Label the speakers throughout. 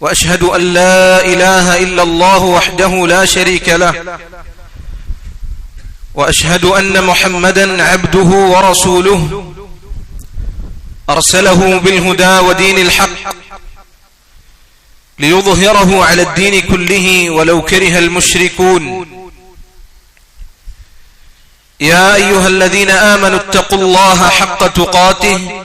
Speaker 1: وأشهد أن لا إله إلا الله وحده لا شريك له. وأشهد أن محمدا عبده ورسوله. أرسله بالهدى ودين الحق. ليظهره على الدين كله ولو كره المشركون. يا أيها الذين آمنوا اتقوا الله حق تقاته.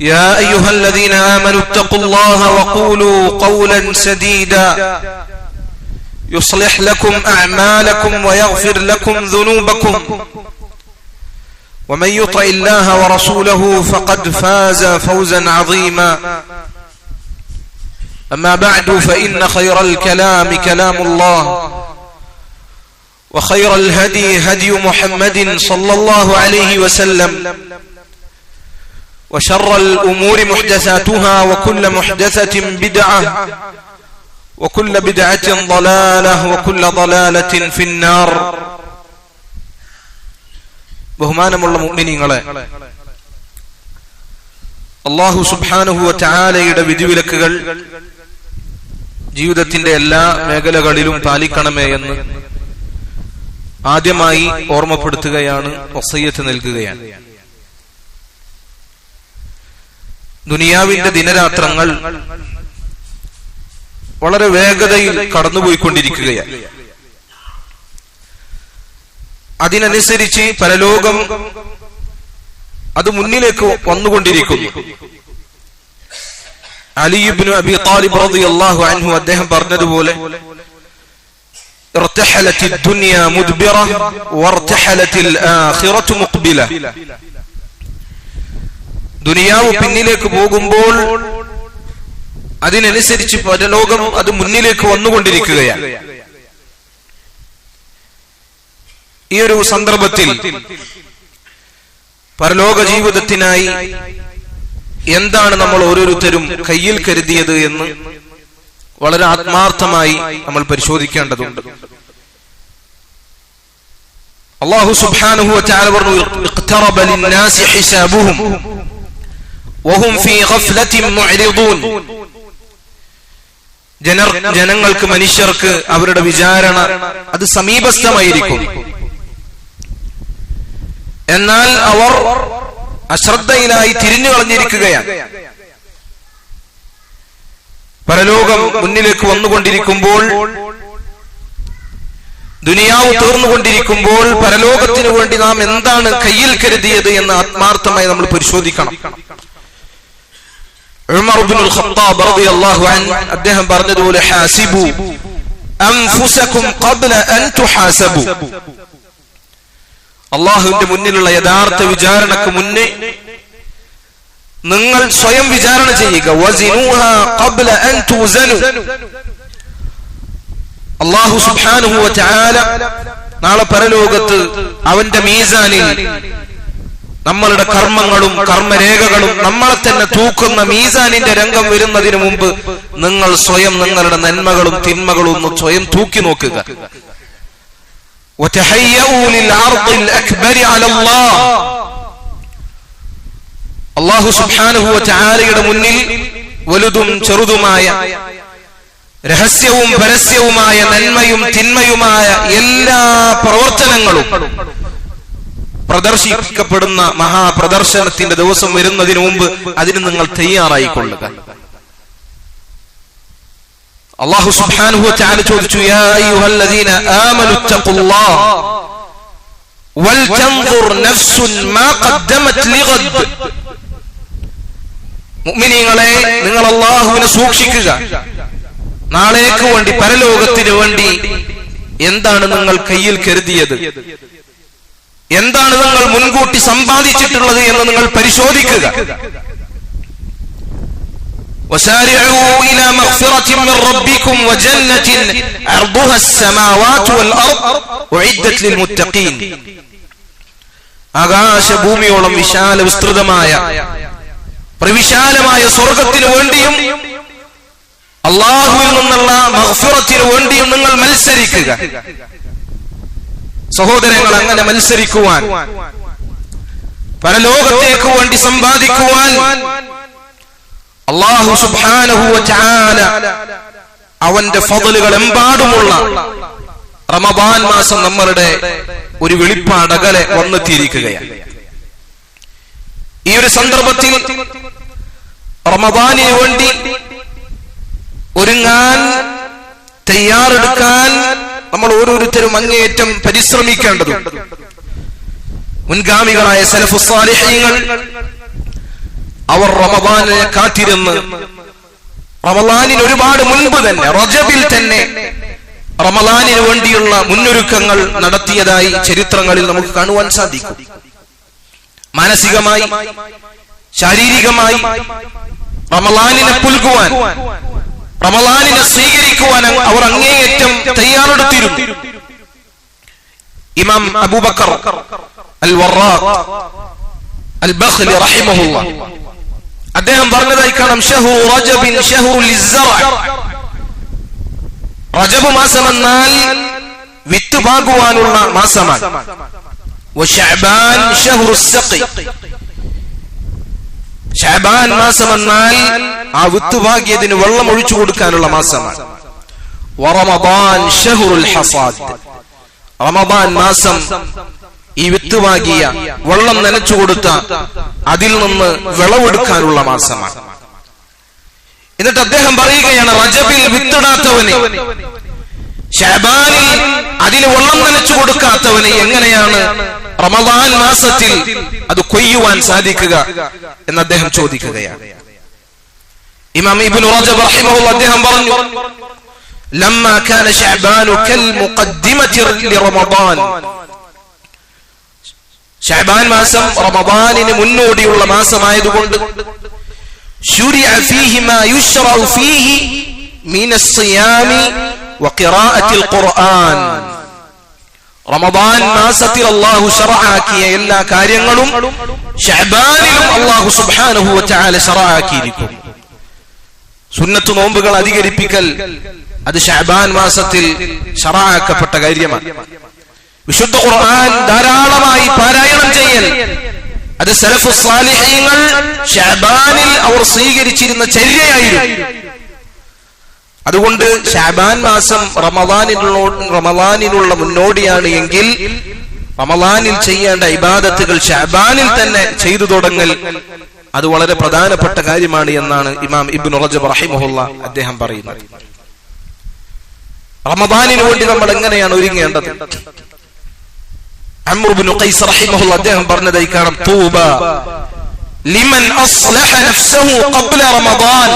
Speaker 1: يا أيها الذين آمنوا اتقوا الله وقولوا قولا سديدا. يصلح لكم أعمالكم ويغفر لكم ذنوبكم. ومن يطع الله ورسوله فقد فاز فوزا عظيما. أما بعد فإن خير الكلام كلام الله. وخير الهدي هدي محمد صلى الله عليه وسلم. وشر الأمور محدثاتها وكل محدثة بدعة وكل بدعة ضلالة وكل ضلالة في النار ബഹുമാനമുള്ള മുഅ്മിനീങ്ങളെ അള്ളാഹു സുബ്ഹാനഹു ചാലയുടെ വിധിവിലക്കുകൾ ജീവിതത്തിന്റെ എല്ലാ മേഖലകളിലും പാലിക്കണമേ എന്ന് ആദ്യമായി ഓർമ്മപ്പെടുത്തുകയാണ് വസയ്യത്ത് നൽകുകയാണ് ദുനിയാവിന്റെ ദിനരാത്രങ്ങൾ വളരെ വേഗതയിൽ കടന്നുപോയിക്കൊണ്ടിരിക്കുകയാണ് അതിനനുസരിച്ച് പരലോകം അത് മുന്നിലേക്ക് വന്നുകൊണ്ടിരിക്കുന്നു അലിയുബിന് അബി താലിബ് റളിയല്ലാഹു അൻഹു അദ്ദേഹം പറഞ്ഞതുപോലെ ارتحلت الدنيا مدبرة وارتحلت الآخرة مقبلة ദുനിയാവ് പിന്നിലേക്ക് പോകുമ്പോൾ അതിനനുസരിച്ച് പരലോകം അത് മുന്നിലേക്ക് വന്നുകൊണ്ടിരിക്കുകയാണ്. ഈ ഒരു സന്ദർഭത്തിൽ പരലോക ജീവിതത്തിനായി എന്താണ് നമ്മൾ ഓരോരുത്തരും കയ്യിൽ കരുതിയത് എന്ന് വളരെ ആത്മാർത്ഥമായി നമ്മൾ പരിശോധിക്കേണ്ടതുണ്ട്. അള്ളാഹു വതആല പറഞ്ഞു ജനർ ജനങ്ങൾക്ക് മനുഷ്യർക്ക് അവരുടെ വിചാരണ അത് സമീപസ്ഥമായിരിക്കും. എന്നാൽ അവർ അശ്രദ്ധയിലായി തിരിഞ്ഞു കളഞ്ഞിരിക്കുകയാണ്. പരലോകം മുന്നിലേക്ക് വന്നുകൊണ്ടിരിക്കുമ്പോൾ ദുനിയാവ് തീർന്നുകൊണ്ടിരിക്കുമ്പോൾ പരലോകത്തിനു വേണ്ടി നാം എന്താണ് കയ്യിൽ കരുതിയത് എന്ന് ആത്മാർത്ഥമായി നമ്മൾ പരിശോധിക്കണം. അദ്ദേഹം പറഞ്ഞതുപോലെ ഹാസിബു അൻഫുസകും ഖബ്ല അൻ തുഹാസബു. അള്ളാഹുവിന്റെ മുന്നിലുള്ള യഥാർത്ഥ വിചാരണക്ക് മുന്നേ നിങ്ങൾ സ്വയം വിചാരണ ചെയ്യുക. അള്ളാഹു വതആല നാളെ പരലോകത്ത് അവന്റെ മീസാനിൽ നമ്മളുടെ കർമ്മങ്ങളും കർമ്മരേഖകളും നമ്മളെ തന്നെ തൂക്കുന്ന മീസാനിന്റെ രംഗം വരുന്നതിന് മുമ്പ് നിങ്ങൾ സ്വയം നിങ്ങളുടെ നന്മകളും തിന്മകളും ഒന്ന് സ്വയം തൂക്കി നോക്കുക. അള്ളാഹു സുബ്ഹാനഹു വതആലയുടെ മുന്നിൽ വലുതും ചെറുതുമായ രഹസ്യവും പരസ്യവുമായ നന്മയും തിന്മയുമായ എല്ലാ പ്രവർത്തനങ്ങളും പ്രദർശിക്കപ്പെടുന്ന മഹാപ്രദർശനത്തിന്റെ ദിവസം വരുന്നതിന് മുമ്പ് അതിന് നിങ്ങൾ തയ്യാറായിക്കൊള്ളുക. അള്ളാഹു സുബ്ഹാനഹു വതആല ചോദിച്ചു യാ അയ്യുഹല്ലദീന ആമനു തഖുല്ലാഹ വൽതൻദുർ നഫ്സുൻ മാ ഖദ്ദമത് ലിഗദ് മുഅ്മിനീങ്ങളെ നിങ്ങൾ അള്ളാഹുവിനെ സൂക്ഷിക്കുക. നാളേക്ക് വേണ്ടി പരലോകത്തിന് വേണ്ടി എന്താണ് നിങ്ങൾ കയ്യിൽ കരുതിയത്? എന്താണ് നിങ്ങൾ മുൻകൂട്ടി സമ്പാദിച്ചിട്ടുള്ളത് എന്ന് നിങ്ങൾ പരിശോധിക്കുക وسارعوا إلى مغفرة من ربكم وجنة عرضها السماوات والأرض أعدت للمتقين ആകാശഭൂമിയോളം വിശാല വിസ്തൃതമായ പ്രവിശാലമായ സ്വർഗത്തിനു വേണ്ടിയും അള്ളാഹുവിൽ നിന്നുള്ള മഹ്ഫിറത്തിനു വേണ്ടിയും നിങ്ങൾ മത്സരിക്കുക സഹോദരങ്ങൾ അങ്ങനെ മത്സരിക്കുവാൻ പരലോകത്തേക്ക് വേണ്ടി സമ്പാദിക്കുവാൻ അള്ളാഹു സുബ്ഹാനഹു വതആല അവന്റെ ഫതലുകൾ എമ്പാടുമുള്ള റമബാൻ മാസം നമ്മളുടെ ഒരു വെളിപ്പാടകലെ വന്നെത്തിയിരിക്കുകയാണ്. ഈ ഒരു സന്ദർഭത്തിൽ റമബാനിന് വേണ്ടി ഒരുങ്ങാൻ തയ്യാറെടുക്കാൻ നമ്മൾ ഓരോരുത്തരും അങ്ങേയറ്റം പരിശ്രമിക്കേണ്ടത് മുൻഗാമികളായ സലഫുസാലിഹ്യങ്ങൾ അവർ റമദാനെ കാത്തിരുന്ന് റമദാനിന് ഒരുപാട് മുൻപ് തന്നെ റജബിൽ തന്നെ റമദാനിന് വേണ്ടിയുള്ള മുന്നൊരുക്കങ്ങൾ നടത്തിയതായി ചരിത്രങ്ങളിൽ നമുക്ക് കാണുവാൻ സാധിക്കും. മാനസികമായി ശാരീരികമായി റമദാനിനെ പുൽകുവാൻ رمضان إن سيجري كوانا أوران يتم تيار تيرو إمام أبو بكر الوراق البخل رحمه الله أدهم ضرنا ذلك كان شهر رجب شهر للزرع رجب ما سمنا ويتباقوا أن الله ما سمنا وشعبان شهر السقي ഷാബാൻ മാസം എന്നാൽ ആ വിത്തുഭാഗ്യത്തിന് വെള്ളം ഒഴിച്ചു കൊടുക്കാനുള്ള മാസമാണ്. റമദാൻ മാസം ഈ വിത്തുവാകിയ വെള്ളം നനച്ചു കൊടുത്ത അതിൽ നിന്ന് വിളവെടുക്കാനുള്ള മാസമാണ്. എന്നിട്ട് അദ്ദേഹം പറയുകയാണ് റജബിൽ വിത്തിടാത്തവന്. ഷാബാനിൽ അതിൽ വെള്ളം നനച്ചു കൊടുക്കാത്തവന് എങ്ങനെയാണ് റമദാൻ മാസത്തിൽ അത് കൊയ്യുവാൻ സാധിക്കുക എന്ന് അദ്ദേഹം ചോദിക്കുകയാണ് ഇമാം ഇബ്നു റജബ് റഹിമഹുള്ള അദ്ദേഹം പറഞ്ഞു لما كان شعبان كالمقدمة لرمضان ഷാബാൻ മാസം റമദാനിന് മുന്നോടിയുള്ള മാസമായതുകൊണ്ട് شرع فيه ما يشرع فيه من الصيام وقراءة القرآن റമദാൻ മാസത്തിൽ അള്ളാഹു ഷറാക്കിയ എല്ലാ കാര്യങ്ങളും ഷഅബാനിലും അള്ളാഹു സുബ്ഹാനഹു വതആല ഷറാക്കിയിരിക്കും സുന്നത്ത് നോമ്പുകൾ അധികരിപ്പിക്കൽ അത് ഷഅബാൻ മാസത്തിൽ ഷറാക്കപ്പെട്ട കാര്യമാണ്. വിശുദ്ധ ഖുർആൻ ധാരാളമായി പാരായണം ചെയ്യൽ. അത് സലഫു സാലിഹീങ്ങൾ ഷഅബാനിൽ അവർ സ്വീകരിച്ചിരുന്ന ചര്യയായിരുന്നു. അതുകൊണ്ട് ഷാബാൻ മാസം റമദാനിനുള്ള റമദാനിനുള്ള മുന്നോടിയാണ് എങ്കിൽ റമദാനിൽ ചെയ്യേണ്ട ഇബാദത്തുകൾ ഷാബാനിൽ തന്നെ ചെയ്തു തുടങ്ങൽ. അത് വളരെ പ്രധാനപ്പെട്ട കാര്യമാണ് എന്നാണ് ഇമാം ഇബ്നു റജബ് റഹിമഹുല്ല അദ്ദേഹം പറയുന്നത്. റമദാനിന് വേണ്ടി നമ്മൾ എങ്ങനെയാണ് ഒരുങ്ങേണ്ടത്? ഖൈസ് അദ്ദേഹം പറഞ്ഞതായി കാണാം തൂബ. ലിമൻ അസ്ലഹ നഫ്സഹു ഖബ്ല റമദാൻ.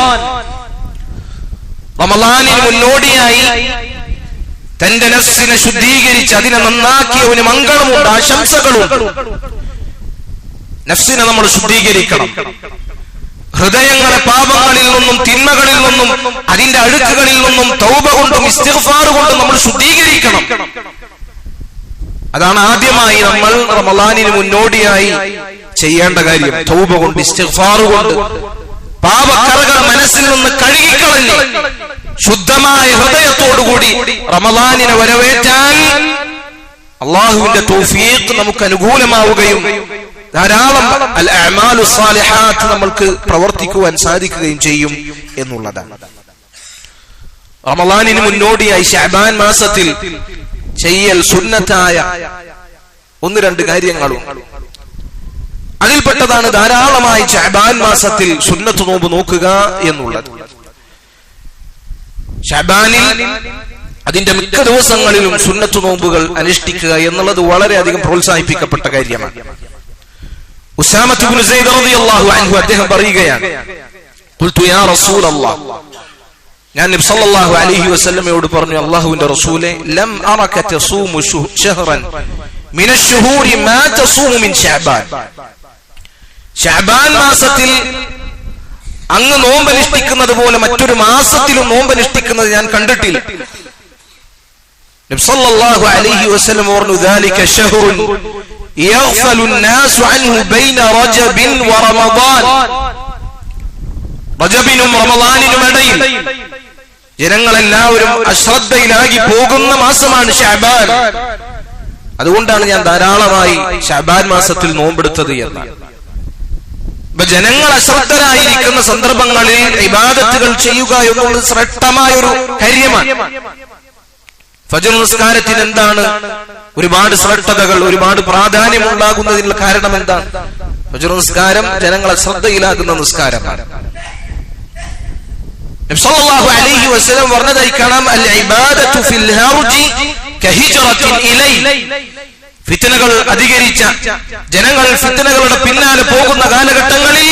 Speaker 1: റമദാനിന് മുന്നോടിയായി തന്റെ നസ്സിനെ ശുദ്ധീകരിച്ച് അതിനെ നന്നാക്കിയവന് മംഗളമുണ്ട് ആശംസകളുണ്ട് നഫ്സിനെ നമ്മൾ ശുദ്ധീകരിക്കണം. ഹൃദയങ്ങളെ പാപങ്ങളിൽ നിന്നും തിന്മകളിൽ നിന്നും അതിന്റെ അഴുക്കുകളിൽ നിന്നും തൗബ കൊണ്ടും ഇസ്തിഗ്ഫാർ കൊണ്ടും നമ്മൾ ശുദ്ധീകരിക്കണം. അതാണ് ആദ്യമായി നമ്മൾ റമലാനിന് മുന്നോടിയായി ചെയ്യേണ്ട കാര്യം. തൗബ കൊണ്ട് ഇസ്തിഗ്ഫാർ കൊണ്ട്. പാപക്കറകൾ മനസ്സിൽ നിന്ന് കഴുകിക്കളഞ്ഞ് ശുദ്ധമായ ഹൃദയത്തോടുകൂടി റമദാനിനെ വരവേറ്റാൻ അള്ളാഹുവിന്റെ തൗഫീഖ് നമുക്ക് അനുകൂലമാവുകയും ധാരാളം അൽ അമാലു നമ്മൾക്ക് പ്രവർത്തിക്കുവാൻ സാധിക്കുകയും ചെയ്യും എന്നുള്ളതാണ്. റമദാനിന് മുന്നോടിയായി ഷഅബാൻ മാസത്തിൽ ചെയ്യൽ സുന്നത്തായ ഒന്ന് രണ്ട് കാര്യങ്ങളും അതിൽപ്പെട്ടതാണ് ധാരാളമായി ഷഅബാൻ മാസത്തിൽ സുന്നത്ത് നോമ്പ് നോക്കുക എന്നുള്ളത്. ഷബാനിൽ അതിന്റെ മിക്ക ദിവസങ്ങളിലും സുന്നത്ത് നോമ്പുകൾ അനുഷ്ഠിക്കുക എന്നുള്ളത് വളരെയധികം പ്രോത്സാഹിപ്പിക്കപ്പെട്ട കാര്യമാണ്. അദ്ദേഹം പറയുകയാണ് ഞാൻ പറഞ്ഞു ലം അറക ശുഹൂരി മാ ശഅബാൻ മാസത്തിൽ അങ്ങ് നോമ്പനുഷ്ഠിക്കുന്നത് പോലെ മറ്റൊരു മാസത്തിലും നോമ്പനുഷ്ഠിക്കുന്നത് ഞാൻ കണ്ടിട്ടില്ല നബി സല്ലല്ലാഹു അലൈഹി വസല്ലം പറഞ്ഞു ذلك شهر يغفل الناس عنه بين رجب ورمضان റജബിനും റമദാനിനും ഇടയിൽ ജനങ്ങളെല്ലാവരും അശ്രദ്ധയിലാകി പോകുന്ന മാസമാണ് ഷാബാൻ അതുകൊണ്ടാണ് ഞാൻ ധാരാളമായി ഷാബാൻ മാസത്തിൽ നോമ്പെടുത്തത് എന്നാണ് ഇപ്പൊ ജനങ്ങൾ അശ്രദ്ധരായിരിക്കുന്ന സന്ദർഭങ്ങളിൽ വിവാദത്തുകൾ ചെയ്യുക എന്നുള്ളത് ശ്രദ്ധമായൊരു കാര്യമാണ്. ഫജർ നിസ്കാരത്തിന് എന്താണ്? ഒരുപാട് ശ്രദ്ധതകൾ ഒരുപാട് പ്രാധാന്യം ഉണ്ടാകുന്നതിനുള്ള കാരണം എന്താണ്? ഫജർ നിസ്കാരം ജനങ്ങളെ ശ്രദ്ധയിലാകുന്ന നിസ്കാരമാണ്. അലൈഹി പറഞ്ഞതായി കാണാം അൽ ഇബാദത്തു ഫിൽ ഹർജി ഇലൈ. ഫിത്തനകൾ അധികരിച്ച ജനങ്ങൾ ഫിത്തനകളുടെ പിന്നാലെ പോകുന്ന കാലഘട്ടങ്ങളിൽ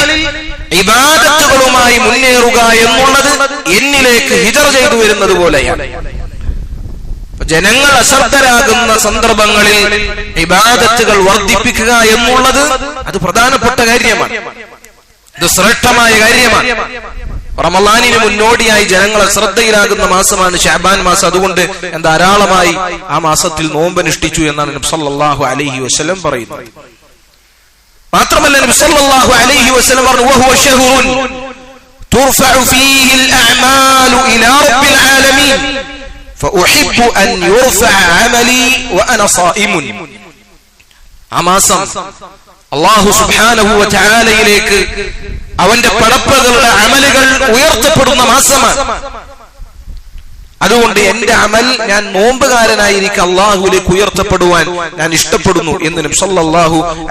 Speaker 1: ഇബാദത്തുകളുമായി മുന്നേറുക എന്നുള്ളത് എന്നിലേക്ക് ഹിജർ ചെയ്തു വരുന്നത് പോലെയാണ്. ജനങ്ങൾ അശ്രദ്ധരാകുന്ന സന്ദർഭങ്ങളിൽ ഇബാദത്തുകൾ വർദ്ധിപ്പിക്കുക എന്നുള്ളത് അത് പ്രധാനപ്പെട്ട കാര്യമാണ്. ഇത് ശ്രേഷ്ഠമായ കാര്യമാണ്. റമലാനിന് മുന്നോടിയായി ജനങ്ങൾ ശ്രദ്ധയിലാകുന്ന മാസമാണ് ഷാബാൻ മാസം അതുകൊണ്ട് ഞാൻ ധാരാളമായി ആ മാസത്തിൽ നോമ്പനുഷ്ഠിച്ചു എന്നാണ് നബി സല്ലല്ലാഹു അലൈഹി വസല്ലം പറയുന്നത് മാത്രമല്ല നബി സല്ലല്ലാഹു അലൈഹി വസല്ലം പറഞ്ഞു വഹുവ ശഹ്റുൻ തുർഫഉ ഫീഹി الأعمال إلى رب العالمين فأحب أن يرفع عملي وأنا صائم ആ മാസം അള്ളാഹു സുബ്ഹാനഹു ചാലയിലേക്ക് അവന്റെ പടപ്പകളുടെ അമലുകൾ ഉയർത്തപ്പെടുന്ന മാസമാണ്. അതുകൊണ്ട് എന്റെ അമൽ ഞാൻ നോമ്പുകാരനായിരിക്കും അള്ളാഹുലേക്ക് ഉയർത്തപ്പെടുവാൻ ഞാൻ ഇഷ്ടപ്പെടുന്നു എന്ന് നബി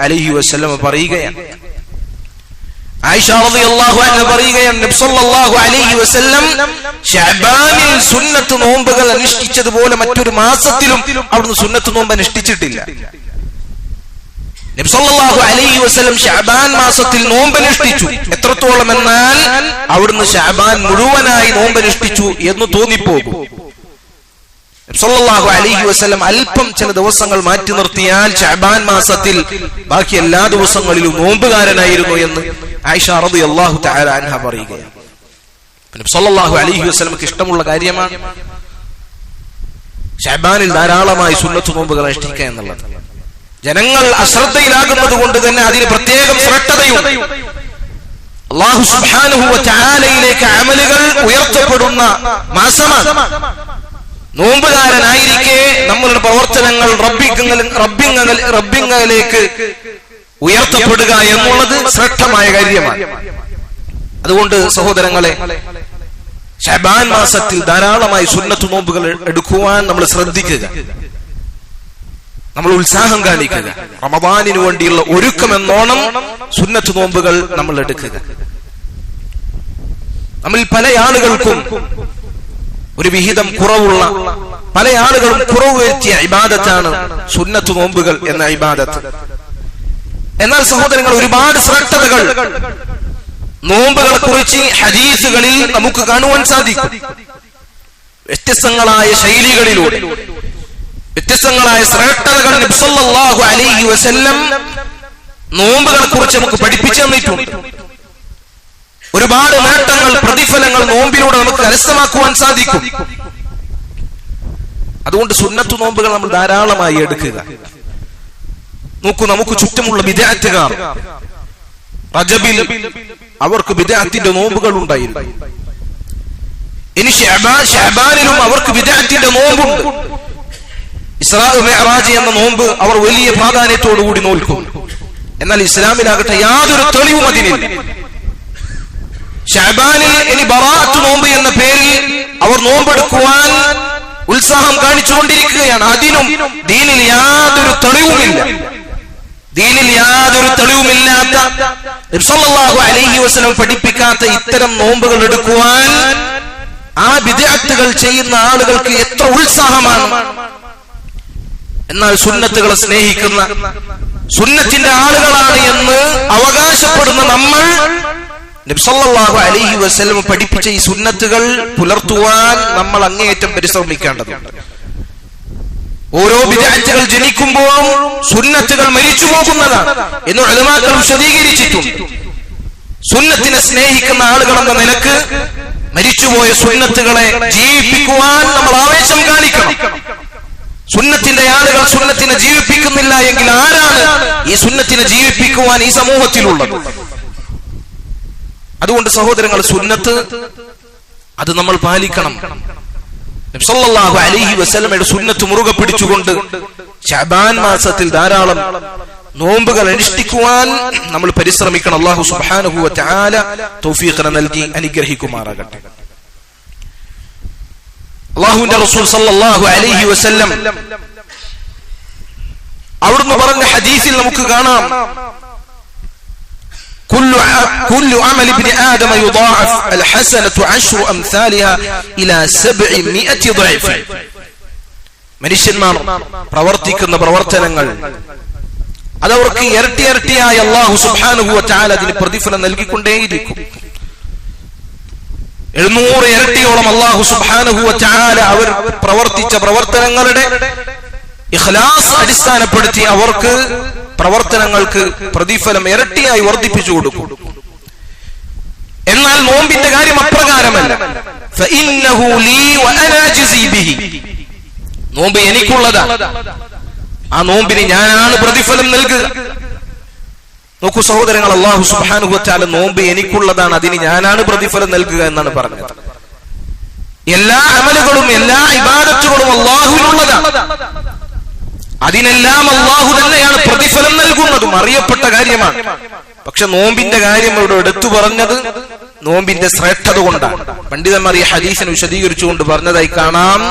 Speaker 1: അലഹി വസ്ലമ പറയുകയാണ് സുന്നത്ത് നോമ്പുകൾ അനുഷ്ഠിച്ചതുപോലെ മറ്റൊരു മാസത്തിലും അവിടുന്ന് സുന്നത്ത് നോമ്പ് അനുഷ്ഠിച്ചിട്ടില്ല. നബി സല്ലല്ലാഹു അലൈഹി വസല്ലം ശഅബാൻ മാസത്തിൽ നോമ്പനുഷ്ഠിച്ചു. എത്രത്തോളം എന്നാൽ അവിടുന്ന് ഷാബാൻ മുഴുവനായി നോമ്പനുഷ്ഠിച്ചു എന്ന് തോന്നിപ്പോകും. സല്ലല്ലാഹു അലൈഹി വസല്ലം അല്പം ചില ദിവസങ്ങൾ മാറ്റി നിർത്തിയാൽ ശഅബാൻ മാസത്തിൽ ബാക്കി എല്ലാ ദിവസങ്ങളിലും നോമ്പുകാരനായിരുന്നു എന്ന് ആയിഷ റളിയല്ലാഹു തആല അൻഹ പറയുകയാണ്. നബി സല്ലല്ലാഹു അലൈഹി വസല്ലമക്ക് ഇഷ്ടമുള്ള കാര്യമാണ്. ശഅബാനിൽ ധാരാളമായി സുന്നത്ത് നോമ്പുകൾ അനുഷ്ഠിക്കുക എന്നുള്ളത്. ജനങ്ങൾ അശ്രദ്ധയിലാകുന്നത് കൊണ്ട് തന്നെ അതിന് പ്രത്യേകം ശ്രദ്ധതയുണ്ട് അള്ളാഹു തആലയിലേക്ക് അമലുകൾ ഉയർത്തപ്പെടുന്ന മാസമാണ്. നോമ്പുകാരനായിരിക്കെ നമ്മളുടെ പ്രവർത്തനങ്ങൾ റബ്ബിങ്ങളിലേക്ക് ഉയർത്തപ്പെടുക എന്നുള്ളത് ശ്രദ്ധമായ കാര്യമാണ്. അതുകൊണ്ട് സഹോദരങ്ങളെ ഷബാൻ മാസത്തിൽ ധാരാളമായി സുന്നത്ത് നോമ്പുകൾ എടുക്കുവാൻ നമ്മൾ ശ്രദ്ധിക്കുക. നമ്മൾ ഉത്സാഹം കാണിക്കുക. റമദാനിനു വേണ്ടിയുള്ള ഒരുക്കം എന്നോണം സുന്നത്ത് നോമ്പുകൾ നമ്മൾ എടുക്കുക. നമ്മിൽ പല ആളുകൾക്കും ഒരു വിഹിതം കുറവുള്ള പല ആളുകളും കുറവ് വരുത്തിയ ഇബാദത്താണ് സുന്നത്ത് നോമ്പുകൾ എന്ന ഇബാദത്ത്. എന്നാൽ സഹോദരങ്ങൾ ഒരുപാട് ശ്രദ്ധതകൾ നോമ്പുകളെ കുറിച്ച് ഹദീസുകളിൽ നമുക്ക് കാണുവാൻ സാധിക്കും. വ്യത്യസ്തങ്ങളായ ശൈലികളിലൂടെ. വ്യത്യസ്തങ്ങളായ ശ്രേഷ്ഠതകൾ നബ്സല്ലാഹു അലൈഹി വസല്ലം നോമ്പുകളെ കുറിച്ച് നമുക്ക് പഠിപ്പിച്ചു തന്നിട്ടുണ്ട്. ഒരുപാട് നേട്ടങ്ങൾ പ്രതിഫലങ്ങൾ നോമ്പിലൂടെ നമുക്ക് കരസ്ഥമാക്കുവാൻ സാധിക്കും. അതുകൊണ്ട് സുന്നത്തു നോമ്പുകൾ നമ്മൾ ധാരാളമായി എടുക്കുക. നോക്കൂ നമുക്ക് ചുറ്റുമുള്ള വിദ്യാർത്ഥികാർ റജബിൽ അവർക്ക് വിദ്യാർത്ഥിന്റെ നോമ്പുകൾ ഉണ്ടായിരുന്നു. ഇനി ഷാബാനിലും അവർക്ക് വിദ്യാർത്ഥിന്റെ നോമ്പുണ്ട്. ഇസ്രാ മെഹറാജ് എന്ന നോമ്പ് അവർ വലിയ പ്രാധാന്യത്തോടുകൂടി നോൽക്കും. എന്നാൽ ഇസ്ലാമിലാകട്ടെ യാതൊരു തെളിവും അതിനില്ല. ഷാബാനിൽ ഇനി ബറാത്ത് നോമ്പ് എന്ന പേരിൽ അവർ നോമ്പെടുക്കുവാൻ ഉത്സാഹം കാണിച്ചുകൊണ്ടിരിക്കുകയാണ്. അതിനും ദീനിൽ യാതൊരു തെളിവുമില്ല. ദീനിൽ യാതൊരു തെളിവുമില്ലാത്ത അലൈഹി വസല്ലം പഠിപ്പിക്കാത്ത ഇത്തരം നോമ്പുകൾ എടുക്കുവാൻ ആ വിദ്യാർത്ഥികൾ ചെയ്യുന്ന ആളുകൾക്ക് എത്ര ഉത്സാഹമാണ്. എന്നാൽ സുന്നത്തുകളെ സ്നേഹിക്കുന്ന സുന്നത്തിന്റെ ആളുകളാണ് എന്ന് അവകാശപ്പെടുന്ന നമ്മൾ നബ്സല്ലാഹു അലൈഹി വസല്ലം പഠിപ്പിച്ച ഈ സുന്നത്തുകൾ പുലർത്തുവാൻ നമ്മൾ അങ്ങേയറ്റം പരിശ്രമിക്കേണ്ടതുണ്ട്. ഓരോ വിദ്യാർത്ഥികൾ ജനിക്കുമ്പോഴും സുന്നത്തുകൾ മരിച്ചു പോകുന്നതാണ് എന്ന് ഉലമാക്കൾ വിശദീകരിച്ചിട്ടുണ്ട്. സുന്നത്തിനെ സ്നേഹിക്കുന്ന ആളുകൾ എന്ന നിലയ്ക്ക് മരിച്ചുപോയ സുന്നത്തുകളെ ജീവിപ്പിക്കുവാൻ നമ്മൾ ആവേശം കാണിക്കണം സുന്നത്തിന്റെ ആളുകൾ സുന്നത്തിനെ ജീവിപ്പിക്കുന്നില്ല എങ്കിൽ ആരാണ് ഈ സുന്നത്തിനെ ജീവിപ്പിക്കുവാൻ ഈ സമൂഹത്തിലുള്ളത്? അതുകൊണ്ട് സഹോദരങ്ങൾ സുന്നത്ത് അത് നമ്മൾ പാലിക്കണം. നബ്സല്ലാഹു അലൈഹി വസല്ലമയുടെ സുന്നത്ത് മുറുകെ പിടിച്ചുകൊണ്ട് ഷാബാൻ മാസത്തിൽ ധാരാളം നോമ്പുകൾ അനുഷ്ഠിക്കുവാൻ നമ്മൾ പരിശ്രമിക്കണം. അള്ളാഹു സുബ്ഹാനഹു വ തആല തൗഫീഖിനെ നൽകി അനുഗ്രഹിക്കുമാറാകട്ടെ. അള്ളാഹുവിന്റെ റസൂൽ സല്ലല്ലാഹു അലൈഹി വസല്ലം അവിടുന്ന് പറഞ്ഞ ഹദീസിൽ നമുക്ക് കാണാം كل كل عمل ابن آدم يضاعف الحسنة عشر أمثالها إلى سبعمائة ضعف മനുഷ്യന്മാർ പ്രവർത്തിക്കുന്ന പ്രവർത്തനങ്ങൾ അതവർക്ക് ഇരട്ടി ഇരട്ടിയായി അള്ളാഹു സുബാനുഭവ ചാൽ അതിന് പ്രതിഫലം നൽകിക്കൊണ്ടേയിരിക്കും എഴുന്നൂറ് ഇരട്ടിയോളം അള്ളാഹു സുബാനുഭവ ചാല അവർ പ്രവർത്തിച്ച പ്രവർത്തനങ്ങളുടെ ഇഖ്ലാസ് അടിസ്ഥാനപ്പെടുത്തി അവർക്ക് പ്രവർത്തനങ്ങൾക്ക് പ്രതിഫലം ഇരട്ടിയായി വർദ്ധിപ്പിച്ചു കൊടുക്കും. എന്നാൽ നോമ്പിന്റെ കാര്യം അപ്രകാരമല്ല. നോമ്പ് എനിക്കുള്ളതാ. ആ നോമ്പിന് ഞാനാണ് പ്രതിഫലം നൽകുക. നോക്കൂ സഹോദരങ്ങൾ അള്ളാഹു സുബാനുഹുറ്റാല നോമ്പ് എനിക്കുള്ളതാണ് അതിന് ഞാനാണ് പ്രതിഫലം നൽകുക എന്നാണ് പറഞ്ഞത്. എല്ലാ അമലുകളും എല്ലാ ഇബാദത്തുകളും അള്ളാഹുവിനുള്ളതാണ് അതിനെല്ലാം അള്ളാഹു തന്നെയാണ് പ്രതിഫലം നൽകുന്നതും അറിയപ്പെട്ട കാര്യമാണ്. പക്ഷെ നോമ്പിന്റെ കാര്യം ഇവിടെ എടുത്തു പറഞ്ഞത് നോമ്പിന്റെ ശ്രേഷ്ഠത കൊണ്ടാണ്. പണ്ഡിതന്മാർ ഈ ഹദീസിനെ വിശദീകരിച്ചുകൊണ്ട് പറഞ്ഞതായി കാണാം.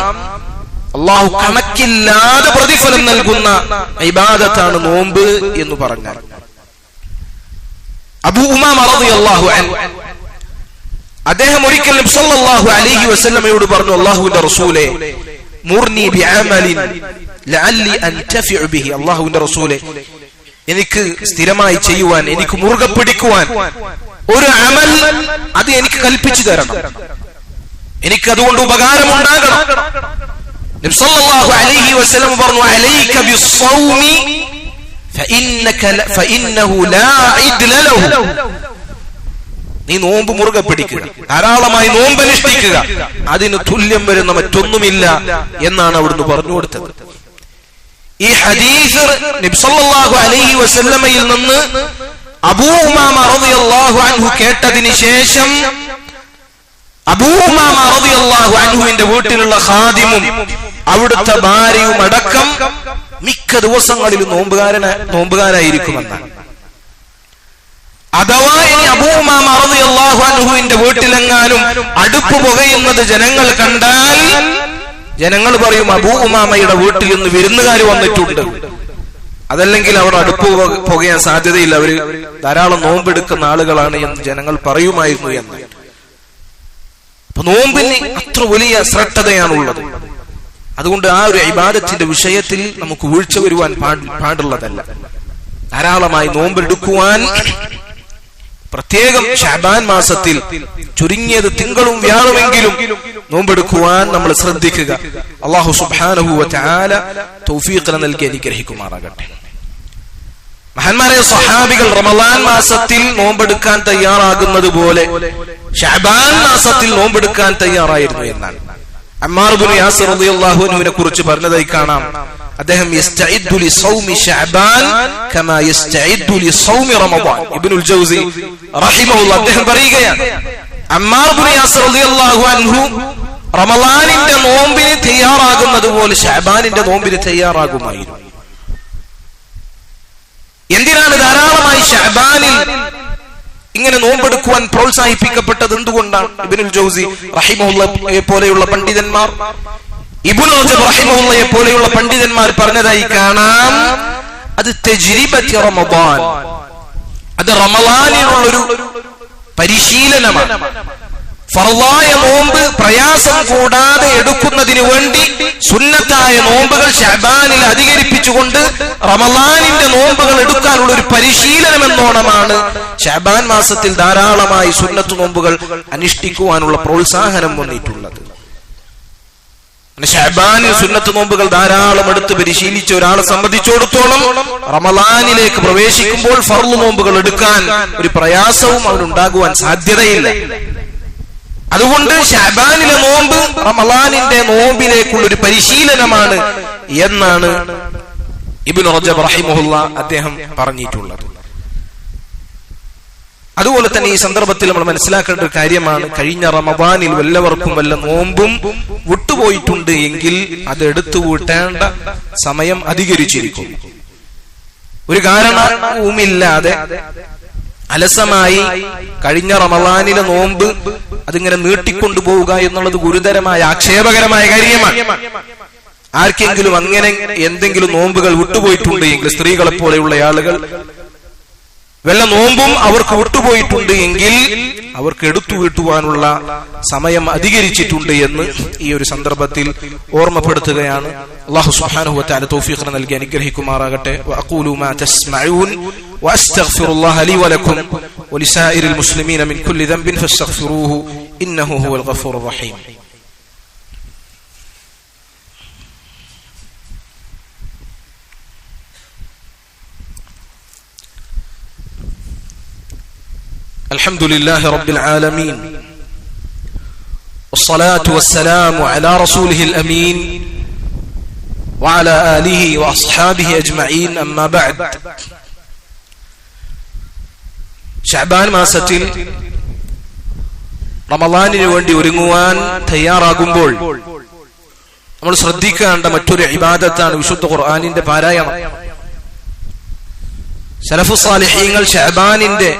Speaker 1: അള്ളാഹു കണക്കില്ലാതെ പ്രതിഫലം നൽകുന്ന ഇബാദത്താണ് നോമ്പ് എന്ന് പറഞ്ഞാൽ. അബൂ റളിയല്ലാഹു അൻഹു അദ്ദേഹം സല്ലല്ലാഹു അലൈഹി വസല്ലമയോട് പറഞ്ഞു അള്ളാഹുവിന്റെ റസൂലെ അള്ളാഹുവിന്റെ റസൂലേ. എനിക്ക് സ്ഥിരമായി ചെയ്യുവാൻ എനിക്ക് മുറുകെ പിടിക്കുവാൻ ഒരു അമൽ അത് എനിക്ക് കൽപ്പിച്ചു തരണം. എനിക്ക് അതുകൊണ്ട് ഉപകാരമുണ്ടാകണം അലൈഹി വസല്ലം പറഞ്ഞു അലൈക ബിസ്സൗമി നീ നോമ്പ് മുറുകെ പിടിക്കുക. ധാരാളമായി നോമ്പ് അനുഷ്ഠിക്കുക അതിന് തുല്യം വരുന്ന മറ്റൊന്നുമില്ല എന്നാണ് അവിടുന്ന് പറഞ്ഞു കൊടുത്തത്. ഈ ഹദീസ് നബ്സല്ലാഹു അലൈഹി വസല്ലമയിൽ നിന്ന് അബൂ ഉമാമ റളിയല്ലാഹു അൻഹു കേട്ടതിന് ശേഷം അബൂ ഉമാമ റളിയല്ലാഹു അൻഹുവിന്റെ വീട്ടിലുള്ള ഖാദിമും അവിടുത്തെ ഭാര്യയും അടക്കം മിക്ക ദിവസങ്ങളിലും നോമ്പുകാരന നോമ്പുകാരായിരിക്കുമെന്നാണ്. അഥവാ ഇനി അബൂമാമ റളിയല്ലാഹു അൻഹുവിന്റെ വീട്ടിലെങ്ങാനും അടുപ്പ് പുകയുന്നത് ജനങ്ങൾ കണ്ടാൽ ജനങ്ങൾ പറയും അബൂ ഉമാമയുടെ വീട്ടിൽ നിന്ന് വിരുന്നുകാർ വന്നിട്ടുണ്ട്. അതല്ലെങ്കിൽ അവർ അടുപ്പ് പുകയാൻ സാധ്യതയില്ല. അവർ ധാരാളം നോമ്പെടുക്കുന്ന ആളുകളാണ് എന്ന് ജനങ്ങൾ പറയുമായിരുന്നു എന്ന്. അപ്പൊ നോമ്പിന് അത്ര വലിയ ശ്രദ്ധതയാണുള്ളത്. അതുകൊണ്ട് ആ ഒരു ഇബാദത്തിന്റെ വിഷയത്തിൽ നമുക്ക് വീഴ്ച വരുവാൻ പാടുള്ളതല്ല. ധാരാളമായി നോമ്പെടുക്കുവാൻ പ്രത്യേകം ഷാബാൻ മാസത്തിൽ ചുരുങ്ങിയത് തിങ്കളും വ്യാഴമെങ്കിലും നോമ്പെടുക്കുവാൻ നമ്മൾ ശ്രദ്ധിക്കുക. അള്ളാഹു സുബ്ഹാനഹു വ തആല തൗഫീഖിനെ നൽകി അനുഗ്രഹിക്കുമാറാകട്ടെ. മഹാന്മാരെ സഹാബികൾ റമലാൻ മാസത്തിൽ നോമ്പെടുക്കാൻ തയ്യാറാകുന്നത് പോലെ ഷാബാൻ മാസത്തിൽ നോമ്പെടുക്കാൻ തയ്യാറായിരുന്നു എന്നാണ്. അമ്മാർ യാസർ അൻഹുവിനെ കുറിച്ച് പറഞ്ഞതായി കാണാം. അദ്ദേഹം ഇബ്നുൽ ജൗസി അദ്ദേഹം പറയുകയാണ് അമ്മാർ റമദാനിന്റെ നോമ്പിന് തയ്യാറാകുന്നത് പോലെ ശഅബാനിന്റെ നോമ്പിന് തയ്യാറാകുമായിരുന്നു. എന്തിനാണ് ധാരാളമായി ഷഹബാനിൽ ഇങ്ങനെ നോമ്പെടുക്കുവാൻ പ്രോത്സാഹിപ്പിക്കപ്പെട്ടത്? എന്തുകൊണ്ടാണ് ഇബിനുൽ ജൗസി റഹിമുള്ള പോലെയുള്ള പണ്ഡിതന്മാർ റഹിമുള്ളയെ പോലെയുള്ള പണ്ഡിതന്മാർ പറഞ്ഞതായി കാണാം. അത് തജ്രിബത്തി റമദാൻ. അത് റമദാനിനുള്ളൊരു പരിശീലനമാണ്. ഫർവായ നോമ്പ് പ്രയാസം കൂടാതെ എടുക്കുന്നതിന് വേണ്ടി സുന്നത്തായ നോമ്പുകൾ ഷബാനിൽ അധികരിപ്പിച്ചുകൊണ്ട് റമലാനിന്റെ നോമ്പുകൾ എടുക്കാനുള്ള ഒരു പരിശീലനം എന്നോണമാണ് ഷബാൻ മാസത്തിൽ ധാരാളമായി സുന്നത്ത് നോമ്പുകൾ അനുഷ്ഠിക്കുവാനുള്ള പ്രോത്സാഹനം വന്നിട്ടുള്ളത്. ഷഹബാനിൽ സുന്നത്ത് നോമ്പുകൾ ധാരാളം എടുത്ത് പരിശീലിച്ച ഒരാളെ സംബന്ധിച്ചിടത്തോളം റമലാനിലേക്ക് പ്രവേശിക്കുമ്പോൾ ഫർളു നോമ്പുകൾ എടുക്കാൻ ഒരു പ്രയാസവും അവനുണ്ടാകുവാൻ സാധ്യതയില്ല. അതുകൊണ്ട് ഷഹബാനിലെ നോമ്പ് റമലാനിന്റെ നോമ്പിലേക്കുള്ള ഒരു പരിശീലനമാണ് എന്നാണ് ഇബിൻ റജബ് റഹിമുല്ല അദ്ദേഹം പറഞ്ഞിട്ടുള്ളത്. അതുപോലെ തന്നെ ഈ സന്ദർഭത്തിൽ നമ്മൾ മനസ്സിലാക്കേണ്ട ഒരു കാര്യമാണ്. കഴിഞ്ഞ റമബാനിൽ വല്ലവർക്കും വല്ല നോമ്പും വിട്ടുപോയിട്ടുണ്ട് എങ്കിൽ അത് എടുത്തു കൂട്ടേണ്ട സമയം അധികരിച്ചിരിക്കും. ഒരു കാരണവുമില്ലാതെ അലസമായി കഴിഞ്ഞ റമദാനിലെ നോമ്പ് അതിങ്ങനെ നീട്ടിക്കൊണ്ടുപോവുക എന്നുള്ളത് ഗുരുതരമായ ആക്ഷേപകരമായ കാര്യമാണ്. ആർക്കെങ്കിലും അങ്ങനെ എന്തെങ്കിലും നോമ്പുകൾ വിട്ടുപോയിട്ടുണ്ട് എങ്കിൽ സ്ത്രീകളെ പോലെയുള്ള ആളുകൾ വല്ല നോമ്പും അവർക്ക് വിട്ടുപോയിട്ടുണ്ട് എങ്കിൽ അവർക്ക് എടുത്തു വീട്ടുവാനുള്ള സമയം അധികരിച്ചിട്ടുണ്ട് എന്ന് ഈ ഒരു സന്ദർഭത്തിൽ ഓർമ്മപ്പെടുത്തുകയാണ് അള്ളാഹു സുബ്ഹാനഹു വതആല തൗഫീഖിനെ നൽകി അനുഗ്രഹിക്കുമാറാകട്ടെ വഅഖൂലു മാ തസ്മഊൻ واستغفر الله لي ولكم ولسائر المسلمين من كل ذنب فاستغفروه انه هو الغفور الرحيم الحمد لله رب العالمين والصلاة والسلام على رسوله الأمين وعلى آله وأصحابه أجمعين أما بعد ഷാബാൻ മാസത്തിൽ റമദാനിന് വേണ്ടി ഒരുങ്ങുവാൻ തയ്യാറാകുമ്പോൾ നമ്മൾ ശ്രദ്ധിക്കേണ്ട മറ്റൊരു ഇബാദത്താണ് വിശുദ്ധ ഖുർആാനിന്റെ പാരായണം സലഫു സാലിഹീങ്ങൾ ഷാബാനിന്റെ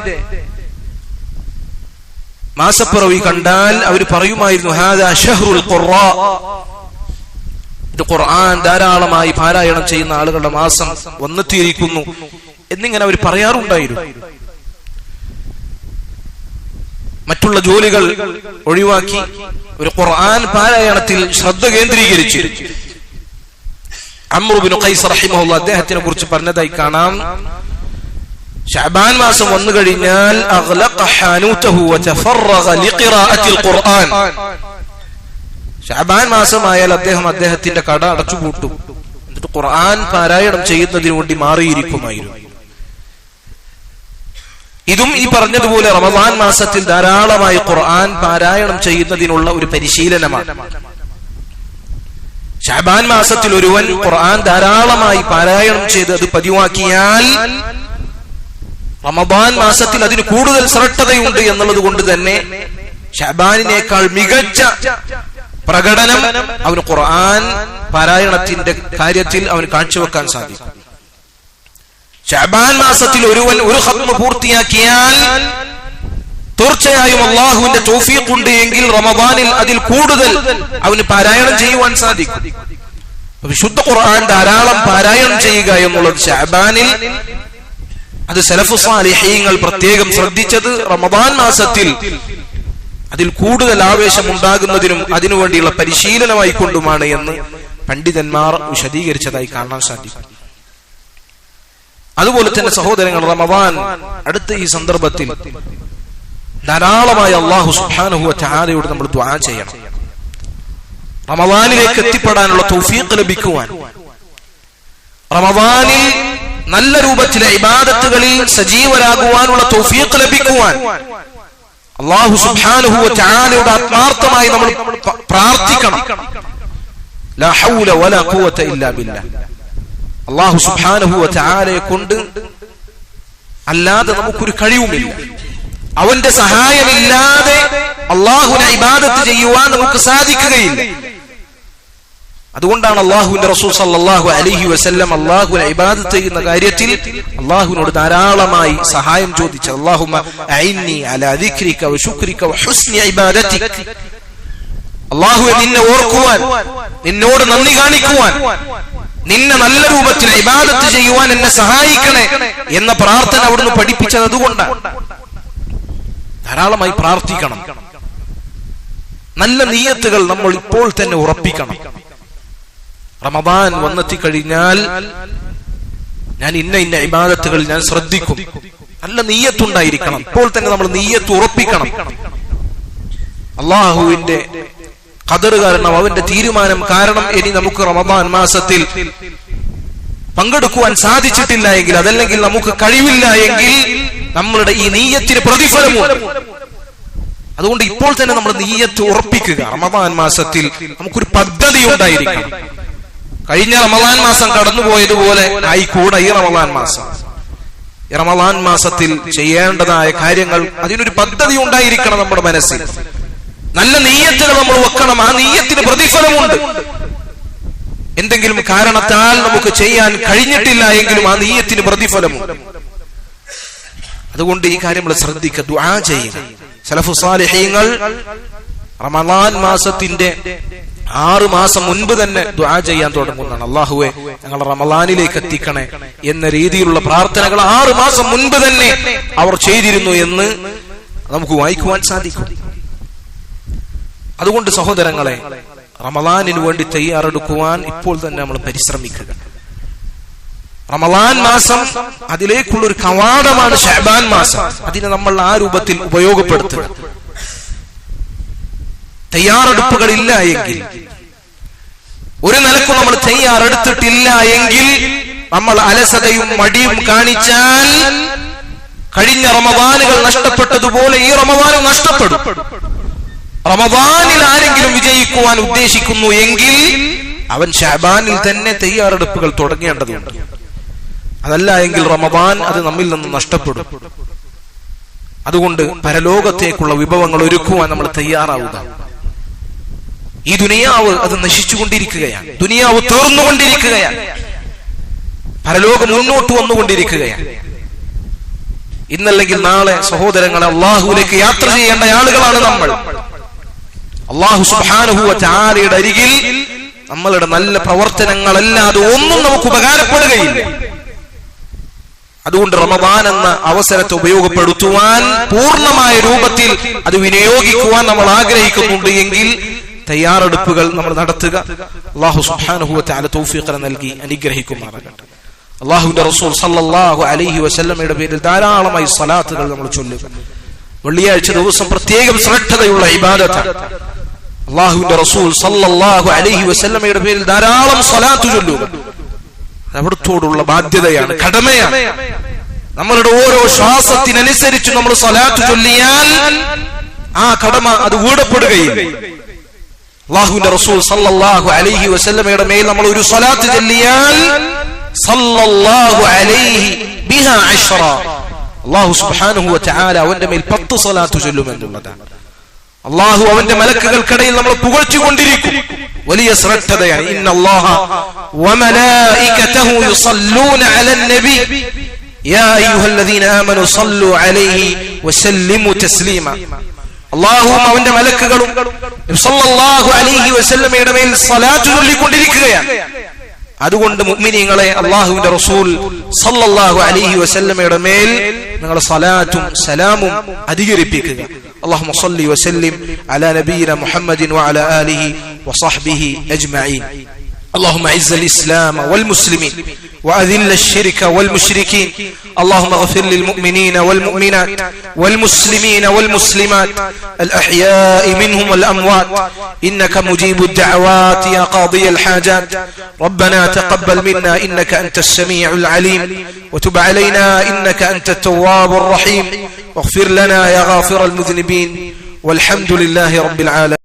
Speaker 1: മാസപ്പിറവി കണ്ടാൽ അവർ പറയുമായിരുന്നു ഹാദാ ഇത് ഖുർആൻ ധാരാളമായി പാരായണം ചെയ്യുന്ന ആളുകളുടെ മാസം വന്നെത്തിയിരിക്കുന്നു എന്നിങ്ങനെ അവർ പറയാറുണ്ടായിരുന്നു. മറ്റുള്ള ജോലികൾ ഒഴിവാക്കി ഒരു ഖുർആൻ പാരായണത്തിൽ ശ്രദ്ധ കേന്ദ്രീകരിച്ചു അമ്രുബിൻ ഖൈസ് അദ്ദേഹത്തിനെ കുറിച്ച് പറഞ്ഞതായി കാണാം. ഷഅബാൻ മാസം വന്നു കഴിഞ്ഞാൽ ഷഹബാൻ മാസമായാൽ അദ്ദേഹം അദ്ദേഹത്തിന്റെ കട അടച്ചുപൂട്ടും. എന്നിട്ട് ഖുർആൻ പാരായണം ചെയ്യുന്നതിന് വേണ്ടി മാറിയിരിക്കുമായിരുന്നു. ഇതും ഈ പറഞ്ഞതുപോലെ റമദാൻ മാസത്തിൽ ധാരാളമായി ഖുർആൻ പാരായണം ചെയ്യുന്നതിനുള്ള ഒരു പരിശീലനമാണ്. ഷാബാൻ മാസത്തിൽ ഒരുവൻ ഖുർആൻ ധാരാളമായി പാരായണം ചെയ്ത് അത് പതിവാക്കിയാൽ റമദാൻ മാസത്തിൽ അതിന് കൂടുതൽ ശ്രദ്ധതയുണ്ട് എന്നുള്ളത് കൊണ്ട് തന്നെ ഷബാനിനേക്കാൾ മികച്ച പ്രകടനം അവന് ഖുർആൻ പാരായണത്തിന്റെ കാര്യത്തിൽ അവന് കാഴ്ചവെക്കാൻ സാധിക്കും. ഷബാൻ മാസത്തിൽ ഒരുവൻ ഒരു ഹത്മ പൂർത്തിയാക്കിയാൽ തീർച്ചയായും അള്ളാഹുവിന്റെ തോഫീഖ് ഉണ്ട് എങ്കിൽ റമബാനിൽ അതിൽ കൂടുതൽ അവന് പാരായണം ചെയ്യുവാൻ സാധിക്കും. വിശുദ്ധ ഖുർആൻ ധാരാളം പാരായണം ചെയ്യുക എന്നുള്ളത് ഷാബാനിൽ അത് സലഫു സാലിഹീങ്ങൾ പ്രത്യേകം ശ്രദ്ധിച്ചത് റമദാൻ മാസത്തിൽ. അതിൽ കൂടുതൽ ആവേശം ഉണ്ടാകുന്നതിനും അതിനുവേണ്ടിയുള്ള പരിശീലനമായി കൊണ്ടുമാണ് എന്ന് പണ്ഡിതന്മാർ വിശദീകരിച്ചതായി കാണാൻ സാധിക്കും. അതുപോലെ തന്നെ സഹോദരങ്ങൾ റമദാൻ അടുത്ത ഈ സന്ദർഭത്തിൽ ധാരാളമായ അള്ളാഹു ചാരയോട് നമ്മൾ ദ്വാ ചെയ്യണം. റമദാനിലേക്ക് എത്തിപ്പെടാനുള്ള തൗഫീഖ് ലഭിക്കുവാൻ. റമദാനിൽ നല്ല രൂപത്തിലെ ഇബാദത്തുകളിൽ സജീവരാകുവാനുള്ള തൗഫീഖ് ലഭിക്കുവാൻ. അള്ളാഹു ചാരയോട് ആത്മാർത്ഥമായി നമ്മൾ പ്രാർത്ഥിക്കണം. അള്ളാഹു സുബ്ഹാനഹു ചാരയെ കൊണ്ട് അല്ലാതെ നമുക്കൊരു കഴിവുമില്ല. അവന്റെ സഹായമില്ലാതെ അള്ളാഹുനെ ഇബാദത്ത് ചെയ്യുവാൻ നമുക്ക് സാധിക്കുകയില്ല. അതുകൊണ്ടാണ് അള്ളാഹുവിന്റെ റസൂൽ സല്ലാഹു അലൈഹി വസ്ല്ലം അള്ളാഹുവിനെ ഇബാദത്ത് ചെയ്യുന്ന കാര്യത്തിൽ അള്ളാഹുവിനോട് ധാരാളമായി സഹായം അള്ളാഹുമ്മ അള്ളാഹു നിന്നെ ഓർക്കുവാൻ നിന്നോട് നന്ദി കാണിക്കുവാൻ നിന്നെ നല്ല രൂപത്തിൽ ഇബാദത്ത് ചെയ്യുവാൻ എന്നെ സഹായിക്കണേ എന്ന പ്രാർത്ഥന അവിടുന്ന് പഠിപ്പിച്ചത് അതുകൊണ്ടാണ്. ധാരാളമായി പ്രാർത്ഥിക്കണം. നല്ല നീയത്തുകൾ നമ്മൾ ഇപ്പോൾ തന്നെ ഉറപ്പിക്കണം. റമദാൻ വന്നെത്തി കഴിഞ്ഞാൽ ഞാൻ ഇന്ന ഇന്ന ഇബാദത്തുകൾ ഞാൻ ശ്രദ്ധിക്കും. നല്ല നീയത്തുണ്ടായിരിക്കണം. ഇപ്പോൾ തന്നെ നമ്മൾ നീയത്ത് ഉറപ്പിക്കണം. അള്ളാഹുവിന്റെ കതർ കാരണം അവന്റെ തീരുമാനം കാരണം ഇനി നമുക്ക് റമദാൻ മാസത്തിൽ പങ്കെടുക്കുവാൻ സാധിച്ചിട്ടില്ല എങ്കിൽ അതല്ലെങ്കിൽ നമുക്ക് കഴിവില്ല എങ്കിൽ നമ്മളുടെ ഈ നീയത്തിന് പ്രതിഫലമുണ്ട്. അതുകൊണ്ട് ഇപ്പോൾ തന്നെ നമ്മൾ നീയത്ത് ഉറപ്പിക്കുക. റമദാൻ മാസത്തിൽ നമുക്കൊരു പദ്ധതി ഉണ്ടായിരിക്കണം. കഴിഞ്ഞ റമദാൻ മാസം കടന്നുപോയതുപോലെ ആയിക്കൂട ഈ റമദാൻ മാസം. റമദാൻ മാസത്തിൽ ചെയ്യേണ്ടതായ കാര്യങ്ങൾ അതിനൊരു പദ്ധതി ഉണ്ടായിരിക്കണം നമ്മുടെ മനസ്സിൽ. നല്ല നീയത്തുകൾ നമ്മൾ വെക്കണം. ആ നീയത്തിന് പ്രതിഫലമുണ്ട്. എന്തെങ്കിലും കാരണത്താൽ നമുക്ക് ചെയ്യാൻ കഴിഞ്ഞിട്ടില്ല എങ്കിലും ആ നീയത്തിന് പ്രതിഫലമുണ്ട്. അതുകൊണ്ട് ഈ കാര്യം നമ്മൾ ശ്രദ്ധിക്കുക ദുആ ചെയ്യുക സലഫു സാലിഹീങ്ങൾ റമദാൻ മാസത്തിന്റെ ആറ് മാസം മുൻപ് തന്നെ ദ്വാ ചെയ്യാൻ തുടങ്ങുന്നതാണ്. അള്ളാഹുവെ ഞങ്ങൾ റമലാനിലേക്ക് എത്തിക്കണേ എന്ന രീതിയിലുള്ള പ്രാർത്ഥനകൾ ആറു മാസം മുൻപ് തന്നെ അവർ ചെയ്തിരുന്നു എന്ന് നമുക്ക് വായിക്കുവാൻ സാധിക്കും. അതുകൊണ്ട് സഹോദരങ്ങളെ റമലാനിന് വേണ്ടി തയ്യാറെടുക്കുവാൻ ഇപ്പോൾ തന്നെ നമ്മൾ പരിശ്രമിക്കുക. റമലാൻ മാസം അതിലേക്കുള്ള ഒരു കവാടമാണ് ഷഹബാൻ മാസം. അതിനെ നമ്മൾ ആ രൂപത്തിൽ ഉപയോഗപ്പെടുത്തുക. തയ്യാറെടുപ്പുകളില്ല എങ്കിൽ. ഒരു നിലക്കും നമ്മൾ തയ്യാറെടുത്തിട്ടില്ല എങ്കിൽ നമ്മൾ അലസതയും മടിയും കാണിച്ചാൽ കഴിഞ്ഞ റമവാനുകൾ നഷ്ടപ്പെട്ടതുപോലെ ഈ റമവാനും നഷ്ടപ്പെടും. റമവാനിൽ ആരെങ്കിലും വിജയിക്കുവാൻ ഉദ്ദേശിക്കുന്നു എങ്കിൽ അവൻ ഷാബാനിൽ തന്നെ തയ്യാറെടുപ്പുകൾ തുടങ്ങേണ്ടതുണ്ട്. അതല്ല എങ്കിൽ റമവാൻ അത് നമ്മിൽ നിന്ന് നഷ്ടപ്പെടും. അതുകൊണ്ട് പരലോകത്തേക്കുള്ള വിഭവങ്ങൾ ഒരുക്കുവാൻ നമ്മൾ തയ്യാറാവുക. ഈ ദുനിയാവ് അത് നശിച്ചുകൊണ്ടിരിക്കുകയാണ്. ദുനിയാവ് തീർന്നുകൊണ്ടിരിക്കുകയാണ്. പരലോകം മുന്നോട്ട് വന്നുകൊണ്ടിരിക്കുകയാണ്. ഇന്നല്ലെങ്കിൽ നാളെ സഹോദരങ്ങളെ അള്ളാഹുവിലേക്ക് യാത്ര ചെയ്യേണ്ട ആളുകളാണ് നമ്മൾ. അള്ളാഹു സുബാനുഹുവ അരികിൽ നമ്മളുടെ നല്ല പ്രവർത്തനങ്ങളല്ലാതെ ഒന്നും നമുക്ക് ഉപകാരപ്പെടുകയില്ല. അതുകൊണ്ട് റമദാൻ എന്ന അവസരത്തെ ഉപയോഗപ്പെടുത്തുവാൻ പൂർണമായ രൂപത്തിൽ അത് വിനിയോഗിക്കുവാൻ നമ്മൾ ആഗ്രഹിക്കുന്നുണ്ട് എങ്കിൽ തയ്യാറെടുപ്പുകൾ നമ്മൾ നടത്തുക. അള്ളാഹു സുബാനുഹുവത്തെ അല തൗഫീഖന നൽകി അനുഗ്രഹിക്കുമാറാകട്ടെ. അള്ളാഹുവിന്റെ റസൂൽ സല്ലാഹു അലഹി വസല്ലമയുടെ പേരിൽ ധാരാളമായി സലാത്തുകൾ നമ്മൾ ചൊല്ലുക. വെള്ളിയാഴ്ച ദിവസം പ്രത്യേകം ശ്രദ്ധതയുള്ള ഇബാദത്താണ്. അള്ളാഹുവിന്റെ റസൂൽ സല്ലാഹു അലഹി വസല്ലമയുടെ പേരിൽ ധാരാളം സലാത്ത് ചൊല്ലുക. അവിടത്തോടുള്ള ബാധ്യതയാണ് കടമയാണ്. നമ്മളുടെ ഓരോ ശ്വാസത്തിനനുസരിച്ച് നമ്മൾ സലാത്ത് ചൊല്ലിയാൽ ആ കടമ അത് വീടപ്പെടുകയില്ല അള്ളാഹുവിന്റെ റസൂൽ സല്ലല്ലാഹു അലൈഹി വസല്ലമയുടെ മേൽ നമ്മൾ ഒരു സ്വലാത്ത് ചൊല്ലിയാൽ സല്ലല്ലാഹു അലൈഹി ബിഹാ അശ്റ. അള്ളാഹു സുബ്ഹാനഹു വതആല അവന്റെ മേൽ പത്ത് സ്വലാത്ത് ചൊല്ലുമെന്നുള്ളതാണ് അള്ളാഹു അവന്റെ മലക്കുകൾക്കിടയിൽ നമ്മൾ പുകഴ്ചുകൊണ്ടിരിക്കും വലിയ ശ്രദ്ധതയാണ്. ഇന്ന വമലായികതഹു യുസല്ലൂന അലൻ നബി. യാ അയ്യുഹല്ലദീന ആമനു സല്ലു അലൈഹി വസല്ലിമു തസ്ലീമ. അള്ളാഹുവും അവന്റെ മലക്കുകളും അലിഹി വസല്ലമയുടെ മേൽ സലാറ്റ് ചൊല്ലിക്കൊണ്ടിരിക്കുകയാണ്. അതുകൊണ്ട് മുഗ്മിനിങ്ങളെ അള്ളാഹുവിന്റെ റസൂൽ സല്ലല്ലാഹു അലൈഹി വസല്ലമയുടെ മേൽ നിങ്ങൾ സലാത്തും സലാമും അധികരിപ്പിക്കുക. അള്ളാഹു വസല്ലി വസല്ലിം അലാ നബീന മുഹമ്മദിൻ വഅല ആലിഹി വസഹ്ബിഹി അജ്മഈൻ. اللهم اعز الإسلام والمسلمين وأذل الشرك والمشركين اللهم اغفر للمؤمنين والمؤمنات والمسلمين والمسلمات الأحياء منهم والأموات إنك مجيب الدعوات يا قاضي الحاجات ربنا تقبل منا إنك أنت السميع العليم وتب علينا إنك أنت التواب الرحيم واغفر لنا يا غافر المذنبين والحمد لله رب العالمين